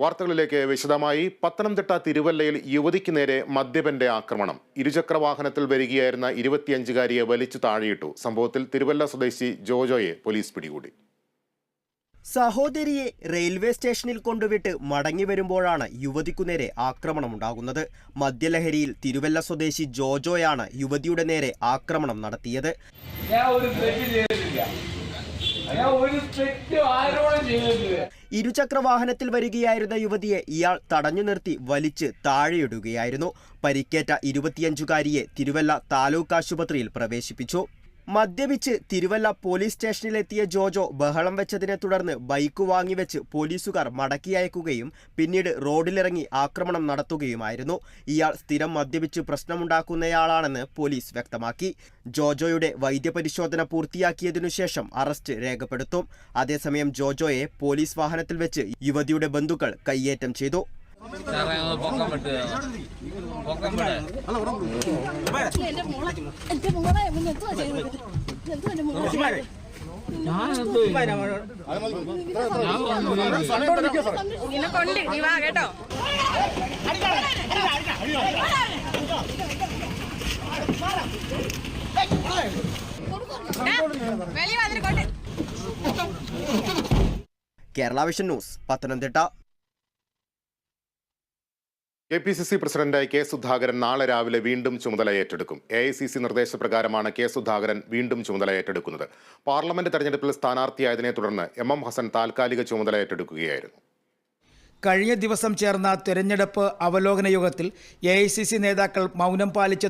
വാർത്തകളിലേക്ക് വിശദമായി. പത്തനംതിട്ട തിരുവല്ലയിൽ യുവതിക്ക് നേരെ മദ്യപന്റെ ആക്രമണം. ഇരുചക്ര വാഹനത്തിൽ വരികയായിരുന്ന ഇരുപത്തിയഞ്ചുകാരിയെ വലിച്ചു താഴെയിട്ടു. സംഭവത്തിൽ തിരുവല്ല സ്വദേശി ജോജോയെ പോലീസ് പിടികൂടി. സഹോദരിയെ റെയിൽവേ സ്റ്റേഷനിൽ കൊണ്ടുവിട്ട് മടങ്ങി വരുമ്പോഴാണ് യുവതിക്കു നേരെ ആക്രമണമുണ്ടാകുന്നത്. മദ്യലഹരിയിൽ തിരുവല്ല സ്വദേശി ജോജോയാണ് യുവതിയുടെ നേരെ ആക്രമണം നടത്തിയത്. ഞാൻ ഒരു തെറ്റ് ചെയ്തിട്ടില്ല. ഞാൻ ഒരു തെറ്റ് ആരോടും ചെയ്തിട്ടില്ല. ഇരുചക്ര വാഹനത്തിൽ വരികയായിരുന്ന യുവതിയെ ഇയാൾ തടഞ്ഞു നിർത്തി വലിച്ച് താഴെയിടുകയായിരുന്നു. പരിക്കേറ്റ ഇരുപത്തിയഞ്ചുകാരിയെ തിരുവല്ല താലൂക്ക് ആശുപത്രിയിൽ പ്രവേശിപ്പിച്ചു. മദ്യപിച്ച് തിരുവല്ല പോലീസ് സ്റ്റേഷനിലെത്തിയ ജോജോ ബഹളം വെച്ചതിനെ തുടർന്ന് ബൈക്ക് വാങ്ങിവെച്ച് പോലീസുകാർ മടക്കി അയക്കുകയും പിന്നീട് റോഡിലിറങ്ങി ആക്രമണം നടത്തുകയുമായിരുന്നു. ഇയാൾ സ്ഥിരം മദ്യപിച്ച് പ്രശ്നമുണ്ടാക്കുന്നയാളാണെന്ന് പോലീസ് വ്യക്തമാക്കി. ജോജോയുടെ വൈദ്യപരിശോധന പൂർത്തിയാക്കിയതിനു ശേഷം അറസ്റ്റ് രേഖപ്പെടുത്തും. അതേസമയം ജോജോയെ പോലീസ് വാഹനത്തിൽ വെച്ച് യുവതിയുടെ ബന്ധുക്കൾ കയ്യേറ്റം ചെയ്തു. സാറേ പൊക്കം വിട്ട് പൊക്കം വിട്. നിന്നെ കൊണ്ട് നീ വാ കേട്ടോ Kerala vision news Pathanamthitta. K P C C പ്രസിഡന്റായി കെ സുധാകരൻ നാളെ രാവിലെ വീണ്ടും ചുമതല ഏറ്റെടുക്കും. എ ഐ സി സി നിർദ്ദേശപ്രകാരമാണ് കെ സുധാകരൻ വീണ്ടും ചുമതല ഏറ്റെടുക്കുന്നത്. പാർലമെന്റ് തെരഞ്ഞെടുപ്പിൽ സ്ഥാനാർത്ഥിയായതിനെ തുടർന്ന് എം എം ഹസൻ താൽക്കാലിക ചുമതല ഏറ്റെടുക്കുകയായിരുന്നു. കഴിഞ്ഞ ദിവസം ചേർന്ന തെരഞ്ഞെടുപ്പ് അവലോകന യോഗത്തിൽ എ നേതാക്കൾ മൗനം പാലിച്ച